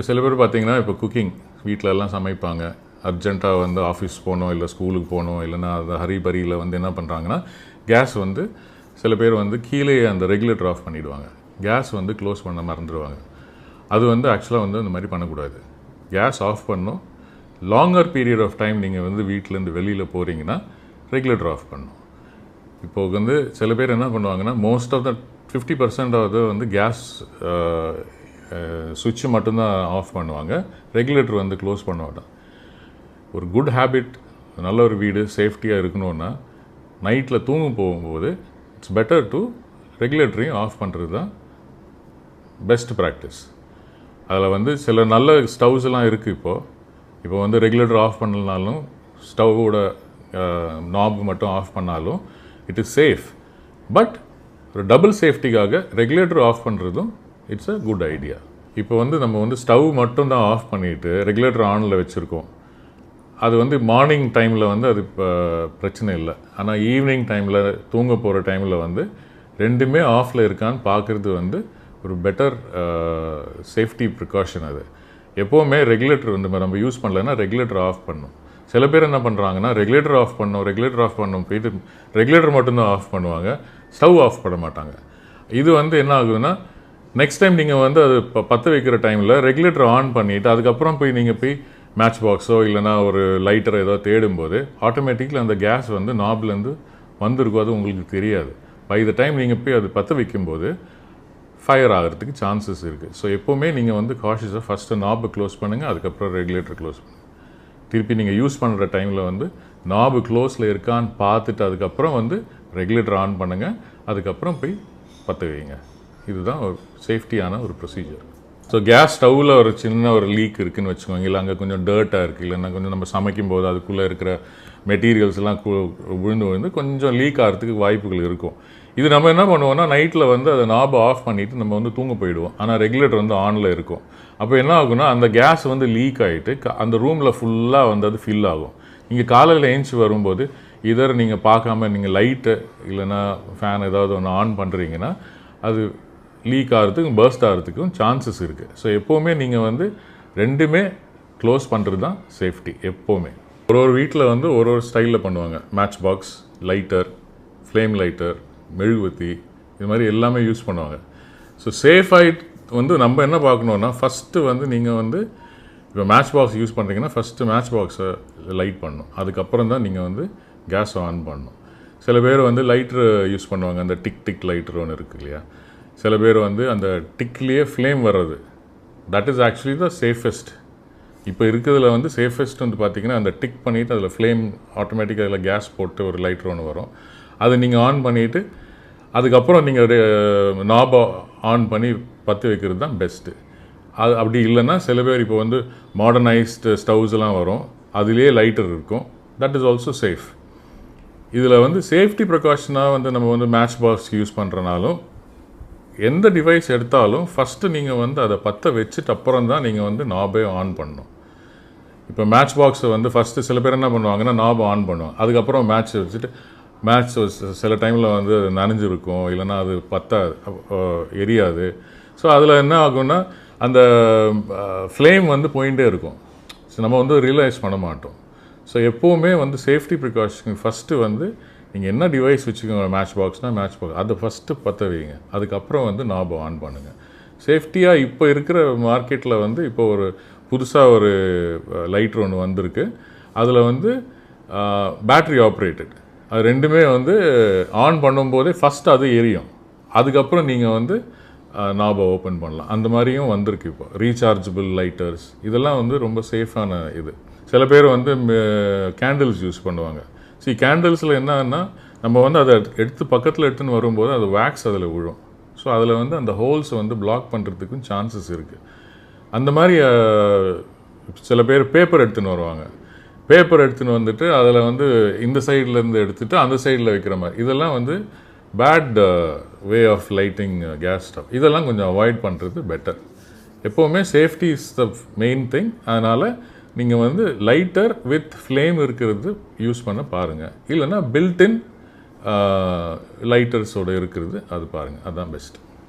இப்போ சில பேர் பார்த்தீங்கன்னா இப்போ குக்கிங் வீட்டிலலாம் சமைப்பாங்க. அர்ஜென்ட்டாக வந்து ஆஃபீஸ் போகணும் இல்லை ஸ்கூலுக்கு போகணும் இல்லைன்னா அந்த ஹரிபரியில் வந்து என்ன பண்ணுறாங்கன்னா கேஸ் வந்து சில பேர் வந்து கீழே அந்த ரெகுலேட்டர் ஆஃப் பண்ணிவிடுவாங்க கேஸ் வந்து க்ளோஸ் பண்ண மறந்துடுவாங்க. அது வந்து ஆக்சுவலாக வந்து அந்த மாதிரி பண்ணக்கூடாது. கேஸ் ஆஃப் பண்ணும். லாங்கர் பீரியட் ஆஃப் டைம் நீங்கள் வந்து வீட்டிலேருந்து வெளியில் போகிறீங்கன்னா ரெகுலேட்டர் ஆஃப் பண்ணும். இப்போ வந்து சில பேர் என்ன பண்ணுவாங்கன்னா most of the fifty percent of வந்து கேஸ் சுவிட்சு மட்டும்தான் ஆஃப் பண்ணுவாங்க. ரெகுலேட்டர் வந்து க்ளோஸ் பண்ண மாட்டான். ஒரு குட் ஹேபிட் நல்ல ஒரு வீடு சேஃப்டியாக இருக்கணும்னா நைட்டில் தூங்க போகும்போது இட்ஸ் பெட்டர் டு ரெகுலேட்டரையும் ஆஃப் பண்ணுறது தான் பெஸ்ட் ப்ராக்டிஸ் அதில் வந்து சில நல்ல ஸ்டவ்ஸ்லாம் இருக்குது இப்போது இப்போ. வந்து ரெகுலேட்டர் ஆஃப் பண்ணலனாலும் ஸ்டவ்வோட நாப் மட்டும் ஆஃப் பண்ணாலும் இட் இஸ் சேஃப் பட் ஒரு டபுள் சேஃப்டிக்காக ரெகுலேட்டர் ஆஃப் பண்ணுறதும் இட்ஸ் அ குட் ஐடியா இப்போ வந்து நம்ம வந்து ஸ்டவ் மட்டும் தான் ஆஃப் பண்ணிவிட்டு ரெகுலேட்டர் ஆனில் வச்சுருக்கோம். அது வந்து மார்னிங் டைமில் வந்து அது இப்போ பிரச்சனை இல்லை. ஆனால் ஈவினிங் டைமில் தூங்க போகிற டைமில் வந்து ரெண்டுமே ஆஃபில் இருக்கான்னு பார்க்குறது வந்து ஒரு பெட்டர் சேஃப்டி ப்ரிகாஷன் அது. எப்போவுமே ரெகுலேட்டர் வந்து நம்ம யூஸ் பண்ணலைன்னா ரெகுலேட்டர் ஆஃப் பண்ணும். சில பேர் என்ன பண்ணுறாங்கன்னா ரெகுலேட்டர் ஆஃப் பண்ணும் ரெகுலேட்டர் ஆஃப் பண்ணும் போயிட்டு ரெகுலேட்டர் மட்டும்தான் ஆஃப் பண்ணுவாங்க ஸ்டவ் ஆஃப் பண்ண மாட்டாங்க. இது வந்து என்ன ஆகுதுன்னா நெக்ஸ்ட் டைம் நீங்கள் வந்து அது ப பற்ற வைக்கிற டைமில் ரெகுலேட்டர் ஆன் பண்ணிவிட்டு அதுக்கப்புறம் போய் நீங்கள் போய் மேட்ச் பாக்ஸோ இல்லைனா ஒரு லைட்டரோ ஏதோ தேடும்போது ஆட்டோமேட்டிக்கலி அந்த கேஸ் வந்து நாப்லேருந்து வந்திருக்கும். அது உங்களுக்கு தெரியாது. பை த டைம் நீங்கள் போய் அது பற்ற வைக்கும்போது ஃபயர் ஆகிறதுக்கு சான்சஸ் இருக்குது ஸோ எப்போவுமே நீங்கள் வந்து காஷியஸாக ஃபஸ்ட்டு நாபு க்ளோஸ் பண்ணுங்கள் அதுக்கப்புறம் ரெகுலேட்டர் க்ளோஸ் பண்ணுங்கள் திருப்பி நீங்கள் யூஸ் பண்ணுற டைமில் வந்து நாபு க்ளோஸில் இருக்கான்னு பார்த்துட்டு அதுக்கப்புறம் வந்து ரெகுலேட்டர் ஆன் பண்ணுங்கள் அதுக்கப்புறம் போய் பற்ற வைங்க. இதுதான் ஒரு சேஃப்டியான ஒரு ப்ரொசீஜர் ஸோ கேஸ் ஸ்டவ்வில் ஒரு சின்ன ஒரு லீக் இருக்குதுன்னு வச்சுக்கோங்க. இல்லை அங்கே கொஞ்சம் டர்ட்டாக இருக்குது இல்லைன்னா கொஞ்சம் நம்ம சமைக்கும் போது அதுக்குள்ளே இருக்கிற மெட்டீரியல்ஸ்லாம் கு- விழுந்து விழுந்து கொஞ்சம் லீக் ஆகிறதுக்கு வாய்ப்புகள் இருக்கும். இது நம்ம என்ன பண்ணுவோம்னா நைட்டில் வந்து அதை நாபை ஆஃப் பண்ணிவிட்டு நம்ம வந்து தூங்க போயிடுவோம். ஆனால் ரெகுலேட்டர் வந்து ஆனில் இருக்கும். அப்போ என்ன ஆகும்னா அந்த கேஸ் வந்து லீக் ஆகிட்டு அந்த ரூமில் ஃபுல்லாக வந்து அது ஃபில் ஆகும். நீங்கள் காலையில் ஏஞ்சி வரும்போது இதர் நீங்கள் பார்க்காம நீங்கள் லைட்டு இல்லைன்னா ஃபேன் ஏதாவது ஒன்று ஆன் பண்ணுறீங்கன்னா அது லீக் ஆகிறதுக்கும் பர்ஸ்ட் ஆகிறதுக்கும் சான்சஸ் இருக்குது ஸோ எப்போவுமே நீங்கள் வந்து ரெண்டுமே க்ளோஸ் பண்ணுறது தான் சேஃப்டி எப்போவுமே. ஒரு ஒரு வீட்டில் வந்து ஒரு ஒரு ஸ்டைலில் பண்ணுவாங்க. Match box lighter flame lighter மெழுகுவத்தி இது மாதிரி எல்லாமே யூஸ் பண்ணுவாங்க. ஸோ சேஃப் வந்து நம்ம என்ன பார்க்கணுன்னா ஃபஸ்ட்டு வந்து நீங்கள் வந்து இப்போ மேட்ச் பாக்ஸ் யூஸ் பண்ணுறீங்கன்னா ஃபஸ்ட்டு மேட்ச் பாக்ஸை லைட் பண்ணணும். அதுக்கப்புறம் தான் நீங்கள் வந்து கேஸ் ஆன் பண்ணணும். சில பேர் வந்து லைட்ரு யூஸ் பண்ணுவாங்க. அந்த டிக் டிக் லைட்ரு ஒன்று இருக்கு இல்லையா? சில பேர் வந்து அந்த டிக்லேயே ஃப்ளேம் வர்றது. That is actually the safest இப்போ இருக்கிறதுல வந்து சேஃபஸ்ட் வந்து பார்த்திங்கன்னா அந்த டிக் பண்ணிவிட்டு அதில் ஃப்ளேம் ஆட்டோமேட்டிக்காக அதில் கேஸ் போட்டு ஒரு லைட்ரு ஒன்று வரும். அதை நீங்கள் ஆன் பண்ணிவிட்டு அதுக்கப்புறம் நீங்கள் நாபை ஆன் பண்ணி பற்றி வைக்கிறது தான் பெஸ்ட்டு அது அப்படி இல்லைன்னா சில பேர் இப்போ வந்து மாடர்னைஸ்டு ஸ்டவ்ஸ் எல்லாம் வரும். அதுலேயே லைட்டர் இருக்கும். தட் இஸ் ஆல்சோ சேஃப் இதில் வந்து சேஃப்டி ப்ரிகாஷனாக வந்து நம்ம வந்து மேட்ச் பாக்ஸ் யூஸ் பண்ணுறனாலும் எந்த டிவைஸ் எடுத்தாலும் ஃபஸ்ட்டு நீங்கள் வந்து அதை பற்ற வச்சுட்டு அப்புறம் தான் நீங்கள் வந்து நாபே ஆன் பண்ணணும். இப்போ மேட்ச் பாக்ஸை வந்து ஃபஸ்ட்டு சில பேர் என்ன பண்ணுவாங்கன்னா நாபை ஆன் பண்ணுவாங்க. அதுக்கப்புறம் மேட்ச் வச்சுட்டு மேட்ச் சில டைமில் வந்து அது நனைஞ்சிருக்கும் இல்லைன்னா அது பற்ற எரியாது. ஸோ அதில் என்ன ஆகும்னா அந்த ஃப்ளேம் வந்து போயிட்டே இருக்கும். ஸோ நம்ம வந்து ரியலைஸ் பண்ண மாட்டோம். ஸோ எப்போவுமே வந்து சேஃப்டி ப்ரிகாஷன் ஃபஸ்ட்டு வந்து நீங்கள் என்ன டிவைஸ் வச்சுக்கோங்க மேட்ச் பாக்ஸ்னால் மேட்ச் பாக்ஸ் அதை ஃபஸ்ட்டு பற்ற வைங்க. அதுக்கப்புறம் வந்து நாபை ஆன் பண்ணுங்கள் சேஃப்டியாக இப்போ இருக்கிற மார்க்கெட்டில் வந்து இப்போ ஒரு புதுசாக ஒரு லைட்ரு ஒன்று வந்திருக்கு. அதில் வந்து பேட்ரி ஆப்ரேட்டட் அது ரெண்டுமே வந்து ஆன் பண்ணும்போதே ஃபஸ்ட் அது எரியும். அதுக்கப்புறம் நீங்கள் வந்து நாபை ஓப்பன் பண்ணலாம். அந்த மாதிரியும் வந்திருக்கு இப்போ. ரீசார்ஜபிள் லைட்டர்ஸ் இதெல்லாம் வந்து ரொம்ப சேஃபான இது. சில பேர் வந்து கேண்டில்ஸ் யூஸ் பண்ணுவாங்க. சி கேண்டில்ஸில் என்னன்னா நம்ம வந்து அதை எடுத்து பக்கத்தில் எடுத்துன்னு வரும்போது அது வேக்ஸ் அதில் விழும். ஸோ அதில் வந்து அந்த ஹோல்ஸை வந்து பிளாக் பண்ணுறதுக்கும் சான்சஸ் இருக்குது அந்த மாதிரி சில பேர் பேப்பர் எடுத்துன்னு வருவாங்க. பேப்பர் எடுத்துன்னு வந்துட்டு அதில் வந்து இந்த சைட்லேருந்து எடுத்துகிட்டு அந்த சைடில் வைக்கிற மாதிரி. இதெல்லாம் வந்து bad way of lighting gas stove இதெல்லாம் கொஞ்சம் அவாய்ட் பண்ணுறது பெட்டர் எப்போவுமே safety is the main thing அதனால் நீங்கள் வந்து லைட்டர் வித் ஃப்ளேம் இருக்கிறது யூஸ் பண்ண பாருங்கள் இல்லைன்னா பில்டின் லைட்டர்ஸோட இருக்கிறது அது பாருங்கள் அதுதான் பெஸ்ட்டு